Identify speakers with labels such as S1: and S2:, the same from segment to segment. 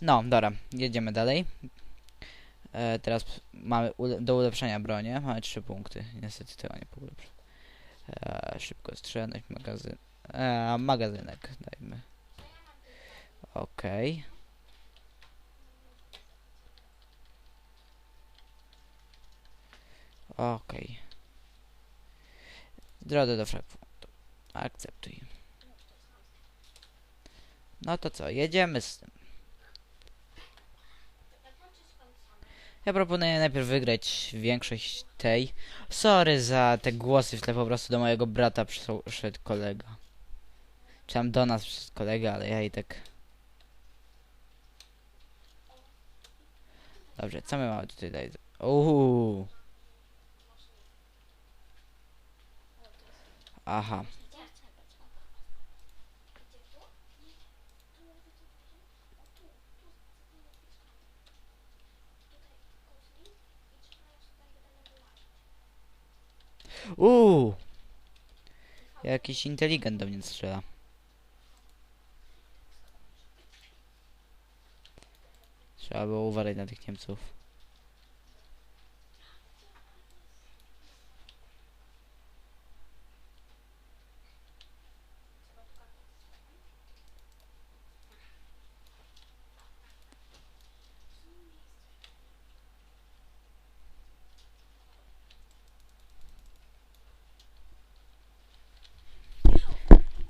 S1: No, dobra, jedziemy dalej. E, teraz mamy ule do ulepszenia bronię. Mamy trzy punkty. Niestety tego nie polepszę. E, szybko strzelność, magazyn. E, magazynek dajmy. Okej. Okej. Drodze do Frankfurtu. Akceptuj. No to co, jedziemy z tym. Ja proponuję najpierw wygrać większość tej. Sorry za te głosy w tle, po prostu do mojego brata przyszedł kolega. Czy tam do nas przyszedł kolega, ale ja i tak... Dobrze, co my mamy tutaj? Uuu. Aha. Uuu. Jakiś inteligent do mnie strzela. Trzeba było uważać na tych Niemców.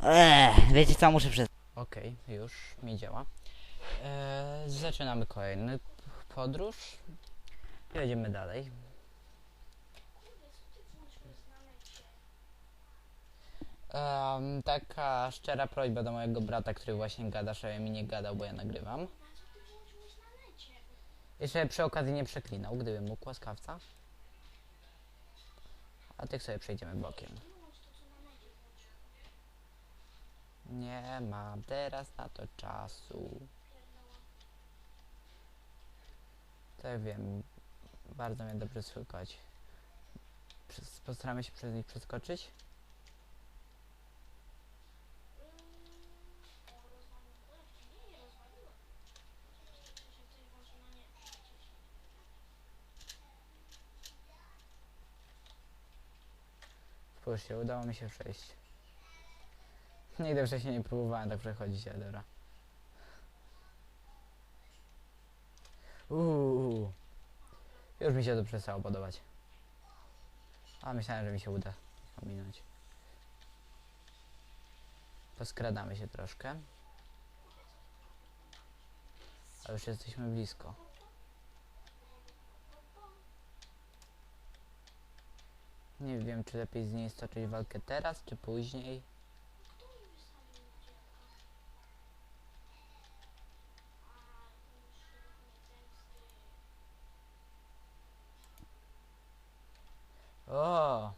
S1: Eee, wiecie co, muszę przez... Okej, już mi działa. Eee, zaczynamy kolejny podróż. Jedziemy dalej. Em, taka szczera prośba do mojego brata, który właśnie gada, żeby mi nie gadał, bo ja nagrywam. I żeby przy okazji nie przeklinał, gdybym mógł, łaskawca. A tych sobie przejdziemy bokiem. Nie mam teraz na to czasu. Tak wiem, bardzo mnie dobrze słychać. Postaramy się przez nich przeskoczyć. Spójrzcie, udało mi się przejść. Nigdy wcześniej nie próbowałem tak przechodzić, ale dobra. Uuu. Już mi się to przestało podobać. A myślałem, że mi się uda ominąć. Poskradamy się troszkę. A już jesteśmy blisko. Nie wiem, czy lepiej z niej stoczyć walkę teraz, czy później. O!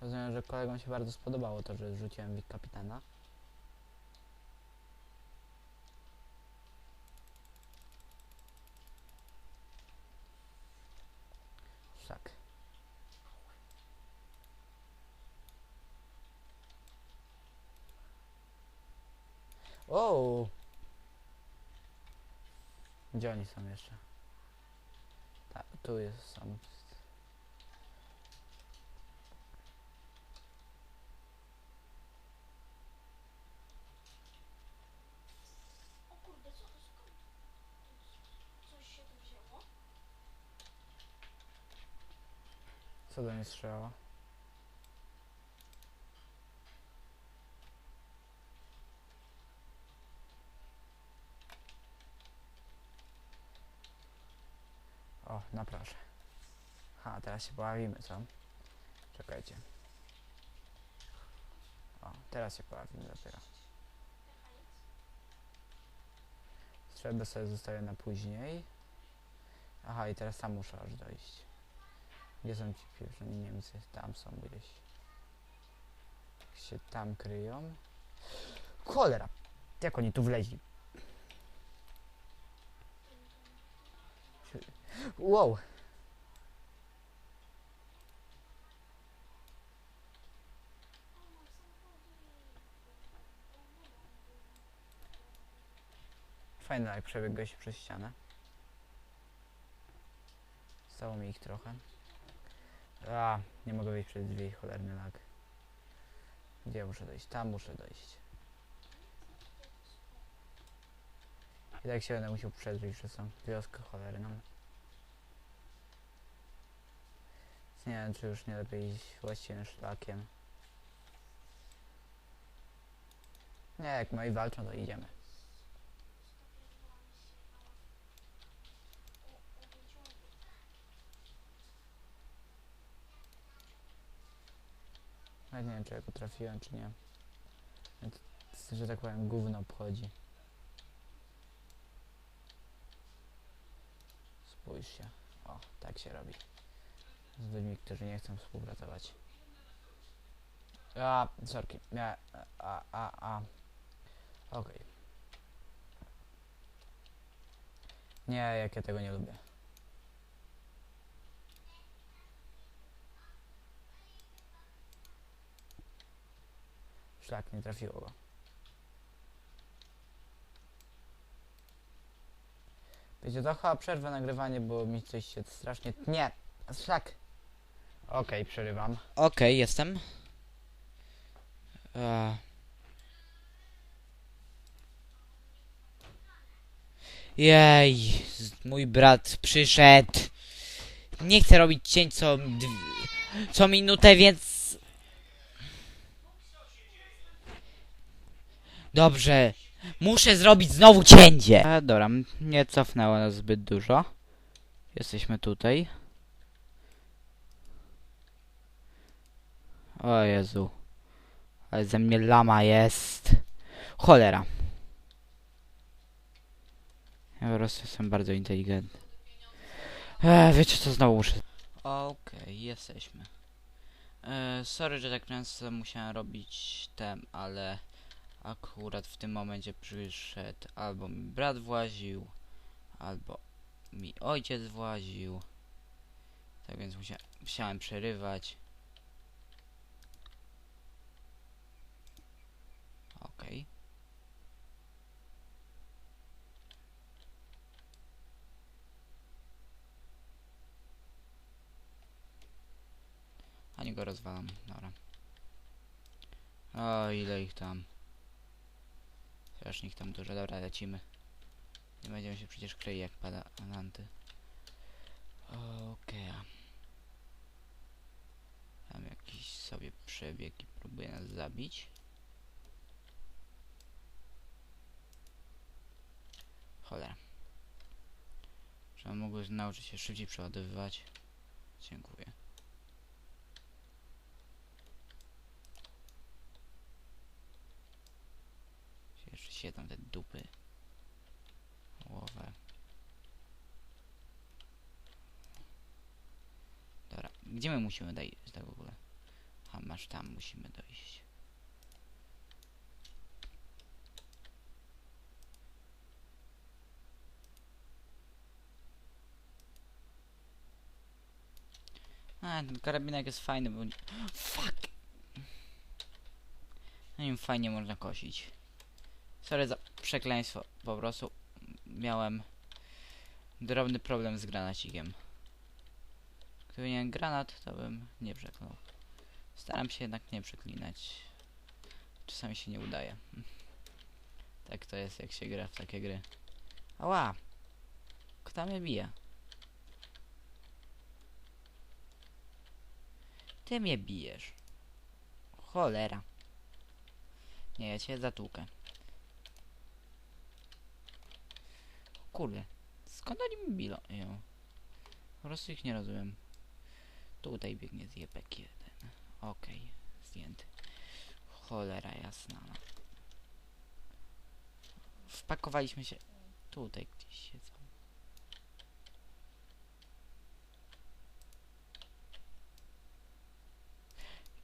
S1: Rozumiem, że kolegom się bardzo spodobało to, że zrzuciłem w ich kapitana. Tak. O! Gdzie oni są jeszcze? Tak, tu jest są.
S2: O kurde, co, skąd? Coś się tu wzięło?
S1: Co do mnie strzelało? O, no proszę. Ha, teraz się pobawimy, co? Czekajcie. O, teraz się pobawimy dopiero. Strzelbę sobie zostawię na później. Aha, i teraz tam muszę aż dojść. Gdzie są ci pieprzeni Niemcy? Tam są gdzieś. się tam kryją. Cholera! Jak oni tu wleźli? Wow! Fajny jak przebiegł gość przez ścianę. Stało mi ich trochę. A, nie mogę wyjść przez drzwi, cholerny lag. Gdzie muszę dojść? Tam muszę dojść. I tak się będę musiał przedrzeć przez tą wioskę cholerną. Nie wiem, czy już nie lepiej iść właściwym szlakiem. Nie, jak moi walczą, to idziemy. Nie wiem, czy ja go trafiłem, czy nie. Więc, że tak powiem, gówno obchodzi. Spójrz się. O, tak się robi. Z ludźmi, którzy nie chcą współpracować. A, sorki. Nie, a, a, a. Okej. Nie, jak ja tego nie lubię. Szlak nie trafiło go. Wiecie, to chyba przerwę nagrywanie, bo mi coś się strasznie... Nie! Szlak! Okej, przerywam. Okej, jestem. E. Jej, mój brat przyszedł. Nie chcę robić cień co, co minutę, więc... Dobrze, muszę zrobić znowu cięcie. E, dobra, nie cofnęło nas zbyt dużo. Jesteśmy tutaj. O Jezu. Ale ze mnie lama jest. Cholera. Ja po prostu jestem bardzo inteligentny. Eee, wiecie co, znowu muszę... Okej, jesteśmy. Eee, sorry, że tak często musiałem robić tem, ale akurat w tym momencie przyszedł albo mi brat właził, albo mi ojciec właził. Tak więc musia musiałem przerywać. Okej. A nie go rozwalam, dobra. O, ile ich tam. Strasznie ich tam dużo, dobra, lecimy. Nie będziemy się przecież kleić jak pada ananty. Okej. Tam jakiś sobie przebieg i próbuje nas zabić. Cholera. Żebym mógł nauczyć się szybciej przeładowywać. Dziękuję. Się Jeszcze siedzą te dupy. Głowę. Dobra, gdzie my musimy dojść tak w ogóle? A masz tam musimy dojść. A, ten karabinek jest fajny, bo... Fuck! Na nim fajnie można kosić. Sorry za przekleństwo, po prostu miałem drobny problem z granacikiem. Gdyby nie granat, to bym nie przeklął. Staram się jednak nie przeklinać. Czasami się nie udaje. Tak to jest, jak się gra w takie gry. Ała! Kto mnie bije? Ty mnie bijesz. Cholera. Nie, ja cię zatłukę. Kurde. Skąd oni bilo? Ją. Po prostu ich nie rozumiem. Tutaj biegnie zjebek jeden. Okej, zdjęty. Cholera jasna. No. Wpakowaliśmy się... Tutaj gdzieś siedzą.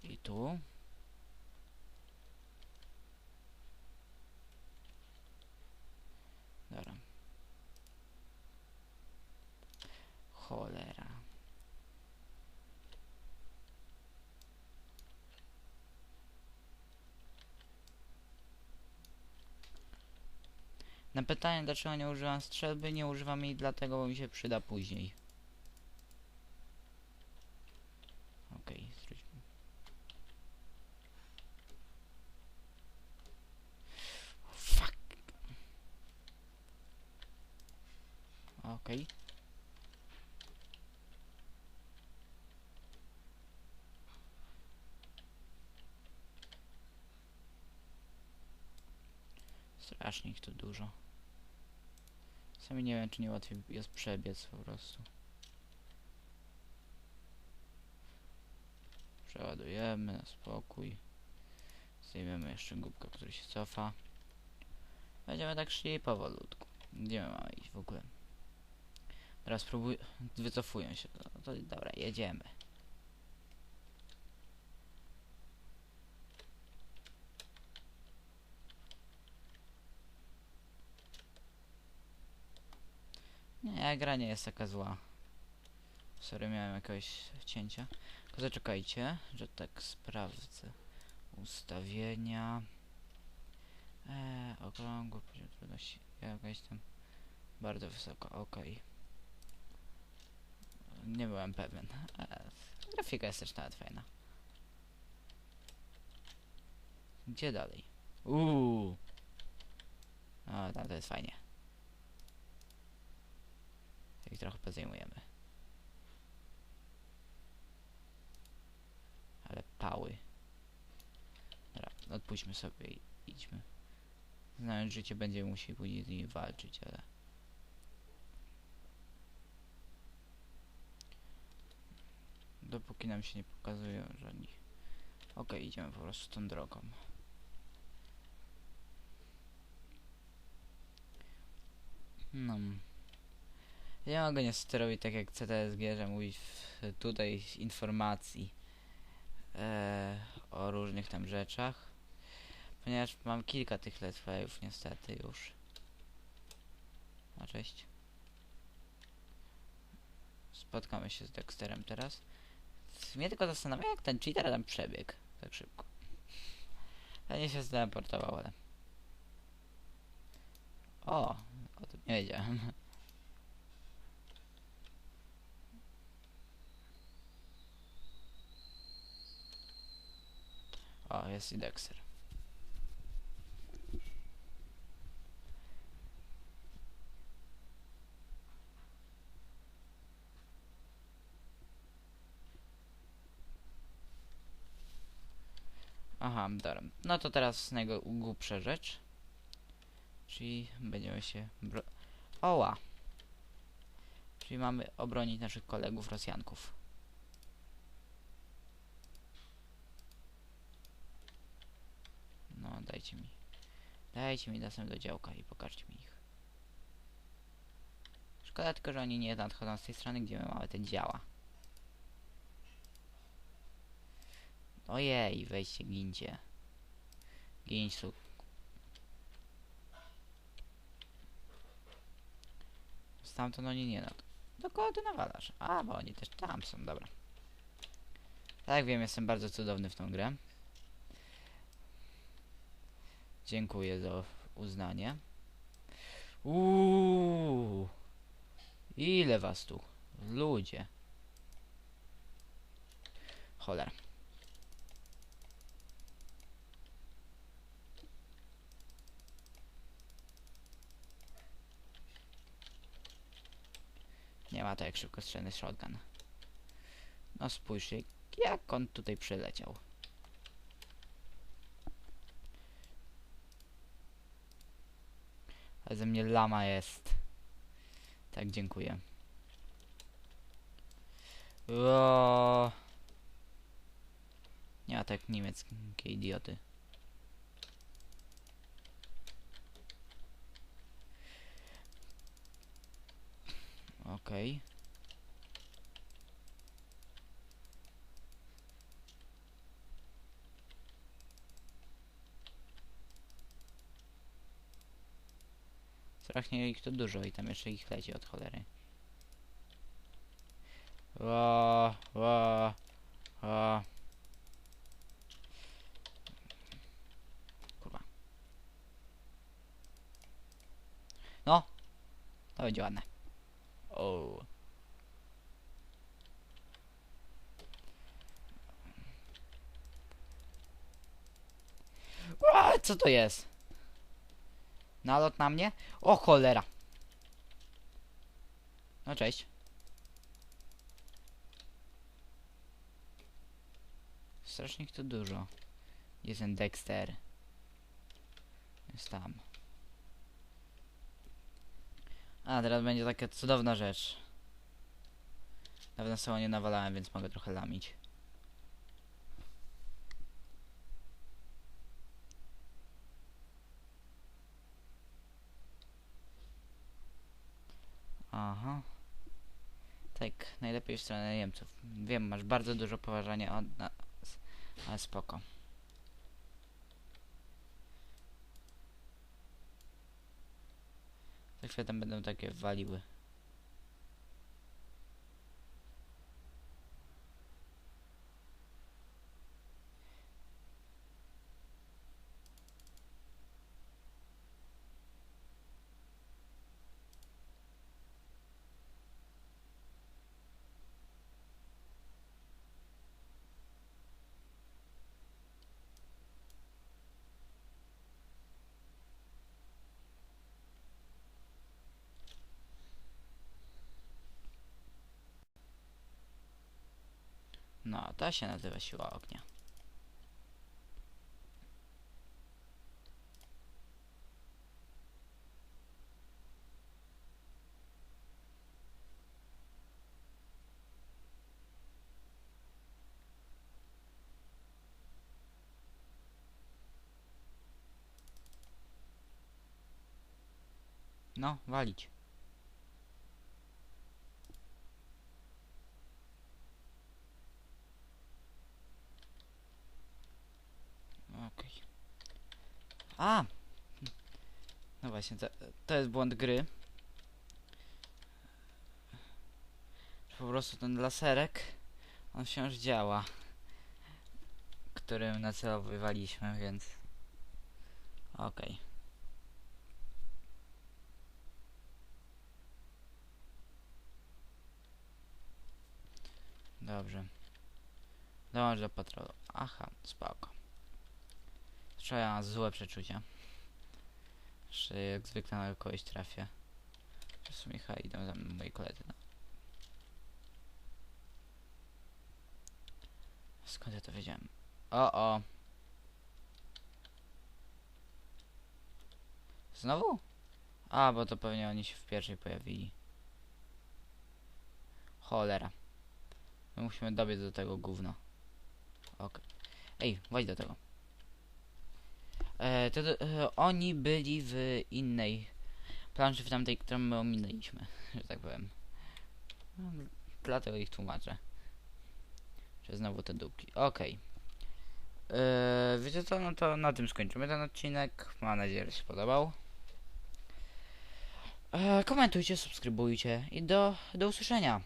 S1: I tu. Dobra. Cholera. Na pytanie dlaczego nie używam strzelby, nie używam jej dlatego, bo mi się przyda później. Okej, zwróćmy. Fuck. Okej. Strasznie ich tu dużo. Sami nie wiem, czy nie łatwiej jest przebiec po prostu. Przeładujemy na spokój. Zdejmiemy jeszcze głupkę, który się cofa. Będziemy tak szli powolutku. Gdzie my mamy iść w ogóle? Teraz próbuj... Wycofują się. No to dobra, jedziemy. Nie, gra nie jest taka zła. Sorry, miałem jakiegoś cięcia. Tylko zaczekajcie, że tak sprawdzę. Ustawienia. Eee, okrągły poziom trudności. Jakaś tam bardzo wysoko, okej. Nie byłem pewien. Eee, grafika jest też nawet fajna. Gdzie dalej? Uuu. O, tam to jest fajnie. Ich trochę pozajmujemy. Ale pały. Dobra, odpuśćmy sobie i idźmy. Znając życie będziemy musieli później z nimi walczyć, ale... Dopóki nam się nie pokazują, że oni... Okej, idziemy po prostu tą drogą. No. Ja mogę niestety robić tak jak CTSG, że mówić w, tutaj informacji e, o różnych tam rzeczach. Ponieważ mam kilka tych let's playów niestety już. A cześć. Spotkamy się z Dexterem teraz. Mnie tylko zastanawia jak ten cheater tam przebiegł tak szybko. Pewnie się zteleportował, ale... O! O tym nie wiedziałem. O, jest i Dexter. Aha, dobra. No to teraz najgłupsza rzecz. Czyli będziemy się bro... Oła! Czyli mamy obronić naszych kolegów Rosjanków. No, dajcie mi. Dajcie mi dostęp do działka i pokażcie mi ich. Szkoda tylko, że oni nie nadchodzą z tej strony, gdzie my mamy te działa. Ojej, wejdźcie, gincie. Ginć tu. Stamtąd oni nie no. Do kogo ty nawalasz? A, bo oni też tam są, dobra. Tak wiem, jestem bardzo cudowny w tą grę. Dziękuję za uznanie. Uuu, ile was tu? Ludzie. Cholera. Nie ma to jak szybkostrzelny shotgun. No spójrzcie, jak on tutaj przyleciał. Ze mnie lama jest. Tak, dziękuję. O. Nie ma tak niemieckie idioty. Okej. Strasznie ich to dużo i tam jeszcze ich leci od cholery. O, o, o. Kurwa. No. To będzie ładne. O. Co to jest? Nalot na mnie? O cholera. No cześć. Strasznie tu dużo. Jest Dexter. Jest tam. A, teraz będzie taka cudowna rzecz. Dawno sobie nie nawalałem, więc mogę trochę lamić. Aha. Tak, najlepiej w stronę Niemców. Wiem, masz bardzo dużo poważania od nas, ale spoko. Za chwilę tam będą takie waliły. No, ta się nazywa siła ognia. No, walić. Okej. A! No właśnie, to, to jest błąd gry. Po prostu ten laserek, on wciąż działa. Którym nacelowywaliśmy, więc... Okej. Dobrze. Dąż do patrolu. Aha, spoko. Trzeba złe przeczucia. Że jak zwykle na kogoś trafię. W sumie idą za mną moi koledzy. No. Skąd ja to wiedziałem? O, o. Znowu? A, bo to pewnie oni się w pierwszej pojawili. Cholera. My musimy dobiec do tego gówna. Okej. Ej, wejdź do tego. E, to, e, oni byli w innej planszy, w tamtej, którą my ominęliśmy, że tak powiem. No, dlatego ich tłumaczę. Że znowu te dupki. Okej. E, wiecie co, no to na tym skończymy ten odcinek. Mam nadzieję, że się podobał. E, komentujcie, subskrybujcie i do, do usłyszenia.